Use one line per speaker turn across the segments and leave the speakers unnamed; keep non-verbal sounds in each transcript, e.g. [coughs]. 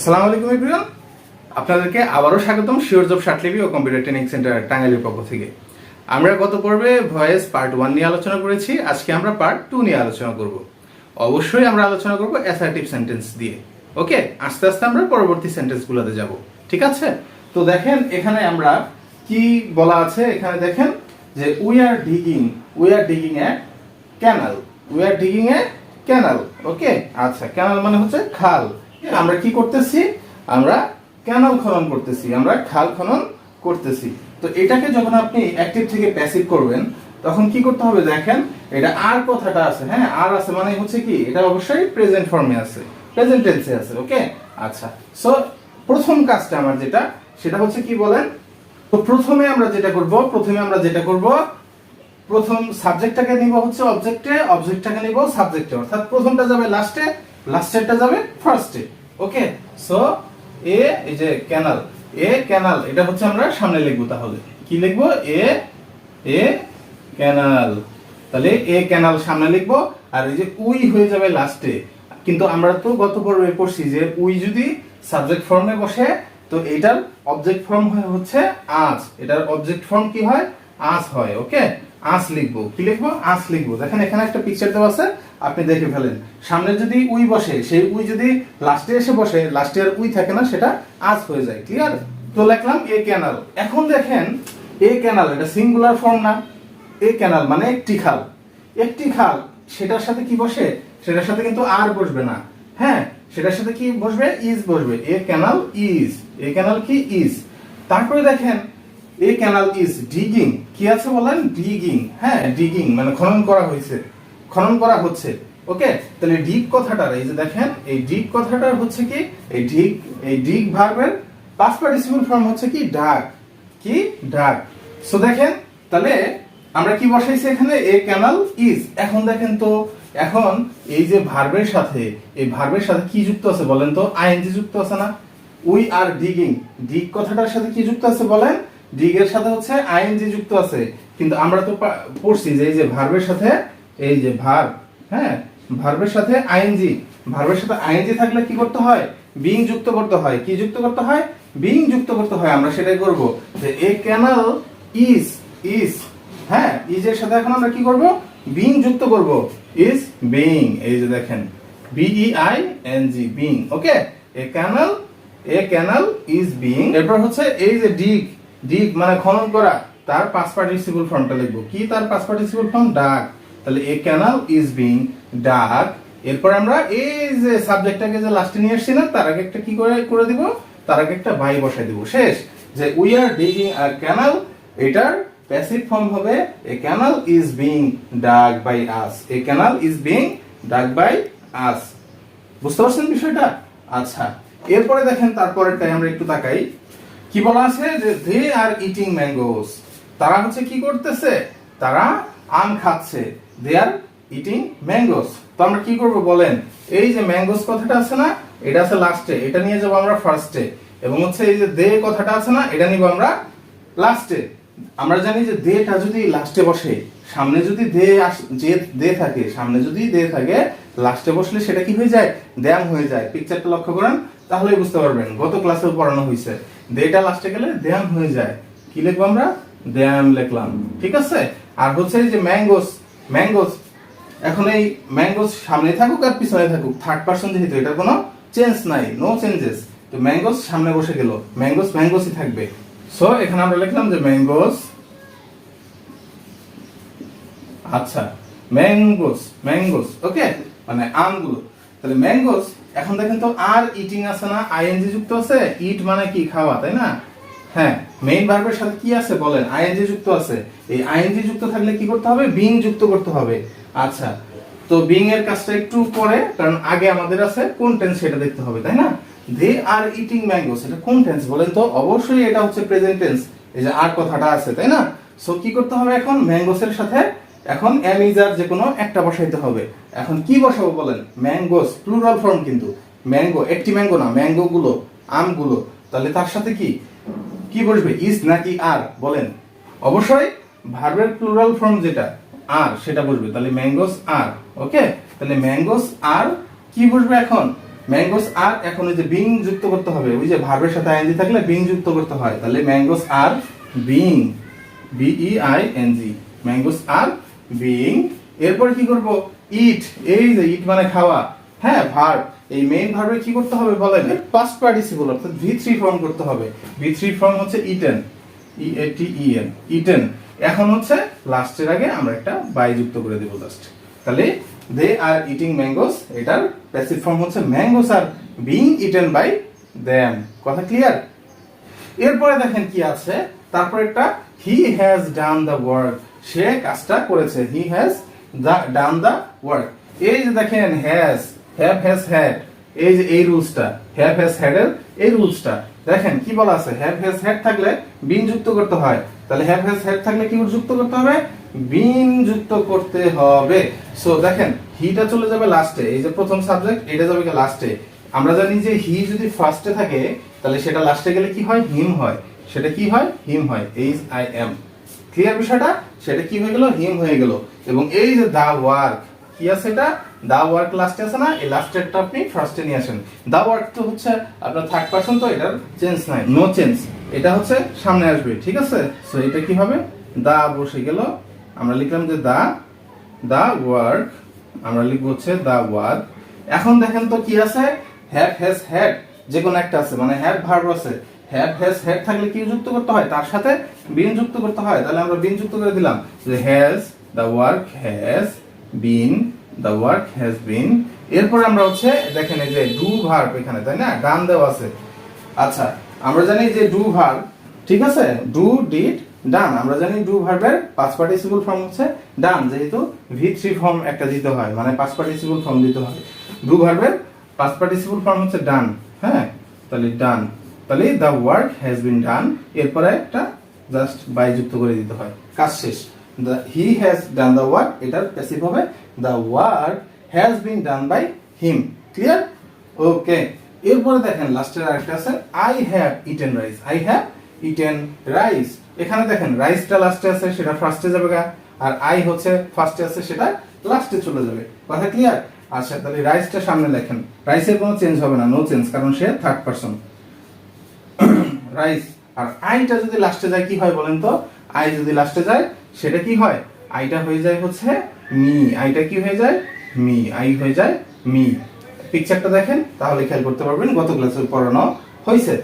আসসালামু আলাইকুম এভরিওয়ান আপনাদেরকে আবারও স্বাগতম শিওর জব শার্টলিপি ও কম্পিউটার ট্রেনিং সেন্টার টাঙ্গাইলের পক্ষ থেকে। আমরা গত পর্বে ভয়েস পার্ট ওয়ান নিয়ে আলোচনা করেছি, আজকে আমরা পার্ট টু নিয়ে আলোচনা করব। অবশ্যই আমরা আলোচনা করব অ্যাসার্টিভ সেন্টেন্স দিয়ে। ওকে, আস্তে আস্তে আমরা পরবর্তী সেন্টেন্সগুলোতে যাব। ঠিক আছে? তো দেখেন, এখানে আমরা কি বলা আছে? এখানে দেখেন যে we are digging we are digging a canal we are digging a canal okay? আচ্ছা ক্যানাল মানে হচ্ছে খাল। আমরা কি করতেছি? আমরা ক্যানাল খনন করতেছি, আমরা খাল খনন করতেছি। তো এটাকে যখন আপনি অ্যাক্টিভ থেকে প্যাসিভ করবেন, তখন কি করতে হবে দেখেন, এটা আর কথাটা আছে হ্যাঁ? আর আছে মানে হচ্ছে কি, এটা অবশ্যই প্রেজেন্ট ফর্মে আছে প্রেজেন্ট টেন্সে আছে ওকে আচ্ছা সো প্রথম কাজটা আমার যেটা, সেটা হচ্ছে কি বলেন? তো প্রথমে আমরা যেটা করব, প্রথমে আমরা যেটা করব, প্রথম সাবজেক্টটাকে নিব হচ্ছে অবজেক্টে অবজেক্টটাকে নিব সাবজেক্টে অর্থাৎ প্রথমটা যাবে লাস্টে লাস্টেরটা যাবে ফার্স্টে ওকে সো এ এই যে ক্যানাল এ ক্যানাল এটা হচ্ছে আমরা সামনে লিখব তাহলে। কি লিখব? এ এ ক্যানাল তাহলে এ ক্যানাল সামনে লিখব, আর এই যে উই হয়ে যাবে লাস্টে কিন্তু আমরা তো গত পর্বে পড়ছি যে উই যদি সাবজেক্ট ফর্মে বসে, তো এটার অবজেক্ট ফর্ম হচ্ছে আজ। এটার অবজেক্ট ফর্ম কি হয়? আজ হয় ওকে আজ লিখব। কি লিখব? আজ লিখব। দেখেন, এখানে একটা পিকচার দেওয়া আছে, আপনি দেখে ফেলেন। সামনে যদি উই বসে, সেই উই যদি লাস্টে এসে বসে লাস্টে আর উই থাকে না, সেটা আজ হয়ে যায়। ক্লিয়ার তো লিখলাম এ ক্যানাল এখন দেখেন এ ক্যানাল এটা সিঙ্গুলার ফর্ম না। এ ক্যানাল মানে একটি খাল। একটি খাল, সেটার সাথে কি বসে? সেটার সাথে কিন্তু আর বসবে না। হ্যাঁ সেটার সাথে কি বসবে? ইজ বসবে। A canal is a canal কি ইজ তারপরে দেখেন এ ক্যানাল ইজ ডিগিং কি আছে বলেন? ডিগিং হ্যাঁ ডিগিং মানে খনন করা হয়েছে। খনন করা হচ্ছে। ওকে? তাহলে ডিগ কথাটার, এই যে দেখেন, এই ডিগ কথাটার হচ্ছে কি? এই ডিগ এই ডিগ ভার্বের পাস্ট পার্টিসিপল ফর্ম হচ্ছে কি? ডাক কি? ডাক সো দেখেন, তাহলে আমরা কি বসাইছি এখানে? এ ক্যানাল ইজ এখন দেখেন তো, এখন এই যে ভার্বের সাথে, এই ভার্বের সাথে কি যুক্ত আছে বলেন তো? আইএনজি যুক্ত আছে না? উই আর ডিগিং ডিগ কথাটার সাথে কি যুক্ত আছে বলেন? ডিগ এর সাথে হচ্ছে আইএনজি যুক্ত আছে, কিন্তু আমরা তো পড়ছি যে এই যে ভার্বের সাথে, এই যে ভার হ্যাঁ? ভার্বের সাথে আইএনজি, ভার্বের সাথে আইএনজি থাকলে কি করতে হয়? বিং যুক্ত করতে হয়। কি যুক্ত করতে হয়? বিং যুক্ত করতে হয়। আমরা সেটাই করব। যে এ ক্যানাল ইজ ইজ হ্যাঁ? ইজের সাথে এখন আমরা কি করব? বিং যুক্ত করব। ইজ বিং এই যে দেখেন B I N G being okay a canal a canal is being এরপর হচ্ছে এই যে ডিগ ডিগ মানে খনন করা, তার পাস পার্টিসিপল ফর্মটা লিখব। কি তার পাস পার্টিসিপল ফর্ম ডাক। তাহলে এ ক্যানাল ইজ বিং ডাক। এরপর আমরা এই যে সাবজেক্টটাকে যে লাস্টে নিয়ে আসছি না, তার আগে একটা কি করে করে দিব? তার আগে একটা বাই বসাই দিব। শেষ। যে we are digging a canal এটার প্যাসিভ ফর্ম হবে a canal is being dug by us a canal is being dug by us বুঝতে পারছেন বিষয়টা? আচ্ছা। এরপরে দেখেন তারপরেরটাই আমরা একটু তাকাই। কি বলা আছে যে দে আর ইটিং ম্যাঙ্গোস তারা হচ্ছে কি করতেছে? তারা আম খাচ্ছে। দে আর ইটিং ম্যাঙ্গোস তো আমরা কি করব বলেন? এই যে ম্যাঙ্গোস কথাটা আছে না, এটা আছে লাস্টে এটা নিয়ে যাব আমরা ফার্স্টে এবং হচ্ছে এই যে দে কথাটা আছে না, এটা নিব আমরা লাস্টে আমরা জানি যে দেটা যদি লাস্টে বসে, সামনে যদি দে যে দে থাকে, সামনে যদি দে থাকে লাস্টে বসলে সেটা কি হয়ে যায়? দ্যাম হয়ে যায়। পিকচারটা লক্ষ্য করেন, তাহলেই বুঝতে পারবেন। গত ক্লাসেও পড়ানো হয়েছে দেটা লাস্টে গেলে দেয়াম হয়ে যায়। কি লিখব আমরা? দেয়াম লিখলাম। ঠিক আছে? আর হচ্ছে যে ম্যাঙ্গোস ম্যাঙ্গোস, এখন এই ম্যাঙ্গোস সামনে থাকুক আর পিছনে থাকুক। থার্ড পার্সন যেহেতু, এটার কোনো চেঞ্জ নাই নো চেঞ্জেস তো ম্যাঙ্গোস সামনে বসে গেল। ম্যাঙ্গোস ম্যাঙ্গোসই থাকবে। সো এখানে আমরা লিখলাম যে ম্যাঙ্গোস আচ্ছা ম্যাঙ্গোস ম্যাঙ্গোস ওকে মানে আমগুলো তাহলে ম্যাঙ্গোস এখন দেখেন তো আর ইটিং আছে না আইএনজি যুক্ত আছে ইট মানে কি, খাওয়া, তাই না? হ্যাঁ মেইন ভার্বের সাথে কি আছে বলেন? আইএনজি যুক্ত আছে। এই আইএনজি যুক্ত থাকলে কি করতে হবে? বিং যুক্ত করতে হবে। আচ্ছা তো বিং এর কাজটা একটু পরে, কারণ আগে আমাদের আছে কোন টেন্স সেটা দেখতে হবে, তাই না? দে আর ইটিং ম্যাঙ্গোস এটা কোন টেন্স বলেন তো? অবশ্যই এটা হচ্ছে প্রেজেন্ট টেন্স এই যে আর কথাটা আছে, তাই না? সো কি করতে হবে এখন? ম্যাঙ্গোসের সাথে এখন ইজার যে কোনো একটা বসাইতে হবে। এখন কি বসাবো বলেন? ম্যাঙ্গোস প্লুরাল ফর্ম কিন্তু। ম্যাঙ্গো একটি ম্যাঙ্গো না ম্যাঙ্গো গুলো আমগুলো। তাহলে তার সাথে কি? কি বসবে? ইজ নাকি আর বলেন। অবশ্যই ভার্বের প্লুরাল ফর্ম যেটা আর সেটা বসবে। তাহলে ম্যাঙ্গোস আর ওকে তাহলে ম্যাঙ্গোস আর কি বসবে এখন? ম্যাঙ্গোস আর এখন ওই যে বিং যুক্ত করতে হবে। ওই যে ভার্বের সাথে আইএনজি থাকলে বিং যুক্ত করতে হয়। তাহলে mangoes are being B I N G mangoes are being এরপরে কি করব? ইট এই যে ইট মানে খাওয়া। হ্যাঁ ভার্ব এই মেইন ভার্বে কি করতে হবে বলেন? পাস্ট পার্টিসিপল অর্থাৎ ভি থ্রি ফর্ম করতে হবে। ভি থ্রি ফর্ম হচ্ছে eaten E A T E N eaten এখন হচ্ছে লাস্টের আগে আমরা একটা বাই যুক্ত করে দেব জাস্ট তাহলে দে আর ইটিং ম্যাঙ্গোস এটার প্যাসিভ ফর্ম হচ্ছে mangoes are being eaten by them কথা ক্লিয়ার এরপরে দেখেন কি আছে। তারপর একটা he has done the work সে কাজটা করেছে। He has done the work এই যে দেখেন হ্যাজ হ্যাভ হ্যাজ হ্যাড এই যে এই রুলসটা হ্যাভ হ্যাজ হ্যাড এর এই রুলসটা। দেখেন, কি বলা আছে? হ্যাভ হ্যাজ হ্যাড থাকলে বিন যুক্ত করতে হয়। তাহলে হ্যাভ হ্যাজ হ্যাড থাকলে কি যুক্ত করতে হবে? বিন যুক্ত করতে হবে। সো দেখেন হিটা চলে যাবে লাস্টে এই যে প্রথম সাবজেক্ট এটা যাবে লাস্টে আমরা জানি যে হি যদি ফার্স্টে থাকে, তাহলে সেটা লাস্টে গেলে কি হয়? হিম হয়। সেটা কি হয়? হিম হয়। এইচ আই এম ক্লিয়ার বিষয়টা, সেটা কি হয়ে গেল? হিম হয়ে গেল। এবং এই যে দা ওয়ার্ক কি আছে এটা? দা ওয়ার্ক লাস্টে আছে না? এই লাস্টেরটা আপনি ফার্স্টে নিয়ে আসেন। দা ওয়ার্ক তো হচ্ছে আপনার থার্ড পার্সন তো এটার চেঞ্জ নাই নো চেঞ্জ এটা হচ্ছে সামনে আসবে, ঠিক আছে? সো এটা কি হবে? দা বসে গেল। আমরা লিখলাম যে দা দা ওয়ার্ক আমরা লিখব হচ্ছে দা ওয়ার্ক এখন দেখেন তো কি আছে? হ্যাভ হ্যাজ হ্যাড যে কোনো একটা আছে মানে হ্যাভ ভার্ব আছে। হ্যাভ হ্যাজ হ্যাড থাকলে কি যুক্ত করতে হয়? তার সাথে বিন যুক্ত করতে হয়। তাহলে আমরা বিন যুক্ত করে দিলাম যে has the work has been the work has been এরপরে আমরা হচ্ছে দেখেন এই যে ডু ভার্ব এখানে, তাই না? ডান দেওয়া আছে। আচ্ছা আমরা জানি যে ডু ভার্ব ঠিক আছে? ডু ডিড ডান আমরা জানি ডু ভার্বের পাঁচ পার্টিসিপল ফর্ম হচ্ছে ডান যেহেতু ভি থ্রি ফর্ম একটা দিতে হয় মানে পাঁচ পার্টিসিপল ফর্ম দিতে হয়। ডু ভার্বের পাঁচ পার্টিসিপল ফর্ম হচ্ছে ডান হ্যাঁ? তাহলে ডান তাহলে the work has been done এরপরে একটা জাস্ট বাই যুক্ত করে দিতে হয়, কাজ শেষ। The he has done the work এটার প্যাসিভ হবে। The work has been done by him clear okay এরপরে দেখেন লাস্টের আরেকটা আছে I have eaten rice I have eaten rice এখানে দেখেন রাইসটা লাস্টে আছে, সেটা ফার্স্টে যাবে গা, আর আই হচ্ছে ফার্স্টে আছে, সেটা লাস্টে চলে যাবে। কথা ক্লিয়ার আচ্ছা তাহলে রাইসটা সামনে লেখেন। রাইসের কোনো চেঞ্জ হবে না নো চেঞ্জ কারণ সে থার্ড পারসন [coughs] রাইস আর আইটা যদি লাস্টে যায়, কি হয় বলেন তো? আই যদি লাস্টে যায়, সেটা কি হয়? আইটা হয়ে যায় হচ্ছে মি আইটা কি হয়ে যায়? মি আই হয়ে যায় মি পিকচারটা দেখেন, তাহলে খেয়াল করতে পারবেন গত ক্লাসে পড়ানো হয়েছে।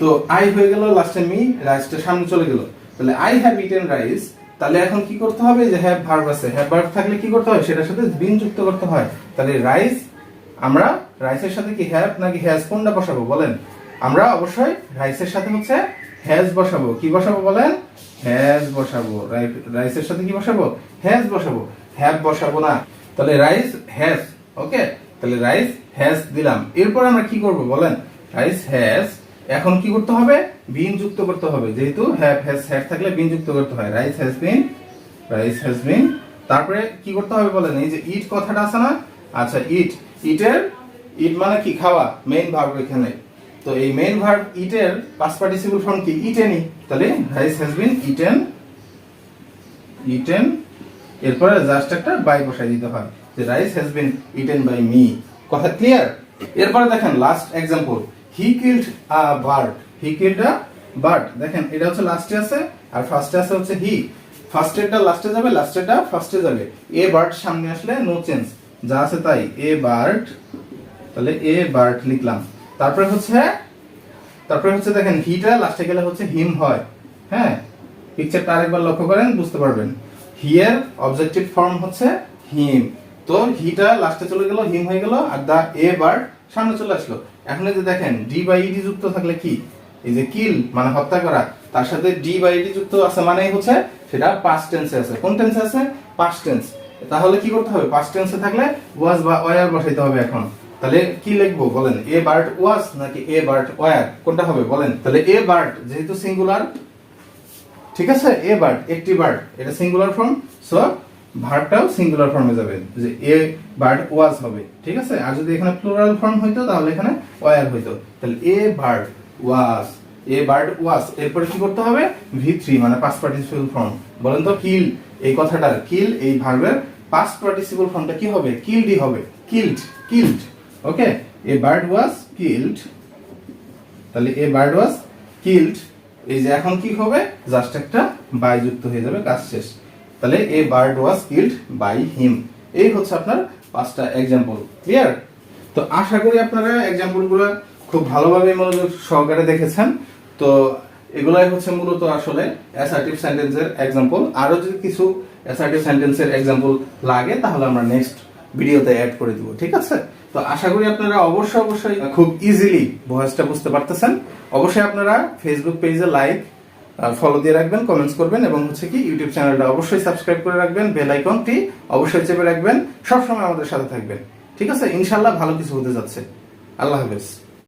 তো আই হয়ে গেল লাস্টে মি রাইসটা সামনে চলে গেল। তাহলে আই হ্যাভ ইটেন রাইস তাহলে এখন কি করতে হবে? যে হ্যাভ ভার্ব আছে। হ্যাভ ভার্ব থাকলে কি করতে হয়? সেটার সাথে বিন যুক্ত করতে হয়। তাহলে রাইস আমরা রাইসের সাথে কি হ্যাভ নাকি হ্যাজ কোনটা বসাবো? বলেন। আমরা অবশ্যই রাইসের সাথে হচ্ছে হ্যাজ বসাবো। কি বসাবো বলেন? হ্যাজ বসাবো। রাই- রাইসের সাথে কি বসাবো? হ্যাজ বসাবো। হ্যাভ বসাবো না। তাহলে রাইস হ্যাজ ওকে? তাহলে রাইস হ্যাজ দিলাম। এরপর আমরা কি করব বলেন? রাইস হ্যাজ এখন কি করতে হবে? বিন যুক্ত করতে হবে। যেহেতু হ্যাভ হ্যাজ হ্যাড থাকলে বিন যুক্ত করতে হয়। Rice has been, rice has been. তারপরে কি করতে হবে বলেন? এই যে ইট কথাটা আছে না? আচ্ছা ইট। ইটের, ইট মানে কি? খাওয়া। মেইন ভার্ব এখানে। তো এই মেইন ভার্ব ইটের পাস্ট পার্টিসিপল ফর্ম কি? ইটেনই তাহলে rice has been eaten eaten এরপরে জাস্ট একটা বাই বসাই দিতে হয়। যে rice has been eaten by me কথা ক্লিয়ার এরপরে দেখেন last example he killed a bird he killed a bird দেখেন, এটা হচ্ছে লাস্টে আছে, আর ফার্স্টে আছে হচ্ছে হি ফার্স্টেরটা লাস্টে যাবে লাস্টেরটা ফার্স্টে যাবে। এ বার্ড সামনে আসলে নো চেঞ্জ যা আছে তাই। এ বার্ড তাহলে এ বার্ড লিখলাম। তারপরে হচ্ছে তারপরে হচ্ছে দেখেন হিটা লাস্টে গেলে হচ্ছে হিম হয়। হ্যাঁ? পিকচারটা আরেকবার লক্ষ্য করেন, বুঝতে পারবেন। হিয়ার অবজেক্টিভ ফর্ম হচ্ছে হিম তো হিটা লাস্টে চলে গেল হিম হয়ে গেল, আর দা এ বার্ড সামনে চলে আসলো। এখন যে দেখেন ডি বাই ইডি যুক্ত থাকলে কি? এই যে কিল মানে হত্যা করা। তার সাথে ডি বাই ইডি যুক্ত আছে মানে হচ্ছে সেটা পাস্ট টেন্সে আছে। কোন টেন্সে আছে? পাস্ট টেন্স তাহলে কি করতে হবে? পাস্ট টেন্সে থাকলে ওয়াজ বা ওয়ার বসাইতে হবে এখন। তাহলে কি লিখব বলেন? এ বার্ড ওয়াজ নাকি এ বার্ড ওয়ার কোনটা হবে বলেন? তাহলে এ বার্ড যেহেতু সিঙ্গুলার ঠিক আছে? এ বার্ড একটি বার্ড এটা সিঙ্গুলার ফর্ম সো ভার্বটাও সিঙ্গুলার ফর্মে যাবে, যে এ বার্ড ওয়াজ হবে, ঠিক আছে? আর যদি এখানে প্লুরাল ফর্ম হইতো, তাহলে এখানে ওয়ার হইতো। তাহলে a bird was A bird ওয়াজ এরপরে কি করতে হবে? ভি থ্রি মানে পাস্ট পার্টিসিপল ফর্ম বলেন তো কিল এই কথাটার কিল এই ভার্বের পাস্ট পার্টিসিপল ফর্মটা কি হবে? কিলডি হবে। Killed killed okay a bird was killed তাহলে এ বার্ড ওয়াজ কিল্ড এই যে এখন কি হবে? জাস্ট একটা বাই যুক্ত হয়ে যাবে, কাজ শেষ। তাহলে a bird was killed by him এই হচ্ছে আপনার পাঁচটা এক্সাম্পল ক্লিয়ার তো আশা করি আপনারা এক্সাম্পলগুলো খুব ভালোভাবে মনোযোগ সহকারে দেখেছেন। তো এগুলাই হচ্ছে মূলত আসলে অ্যাসার্টিভ সেন্টেন্সের এক্সাম্পল আরও যদি কিছু অ্যাসার্টিভ সেন্টেন্সের এক্সাম্পল লাগে, তাহলে আমরা নেক্সট ভিডিওতে অ্যাড করে দিব, ঠিক আছে? তো আশা করি আপনারা অবশ্যই অবশ্যই খুব ইজিলি ভয়েসটা বুঝতে পারতেছেন। অবশ্যই আপনারা ফেসবুক পেজে লাইক ফলো দিয়ে রাখবেন কমেন্টস করবেন, এবং হচ্ছে কি ইউটিউব চ্যানেলটা অবশ্যই সাবস্ক্রাইব করে রাখবেন বেল আইকনটি অবশ্যই চেপে রাখবেন, সবসময় আমাদের সাথে থাকবেন। ঠিক আছে? ইনশাল্লাহ ভালো কিছু হতে যাচ্ছে। আল্লাহ হাফেজ।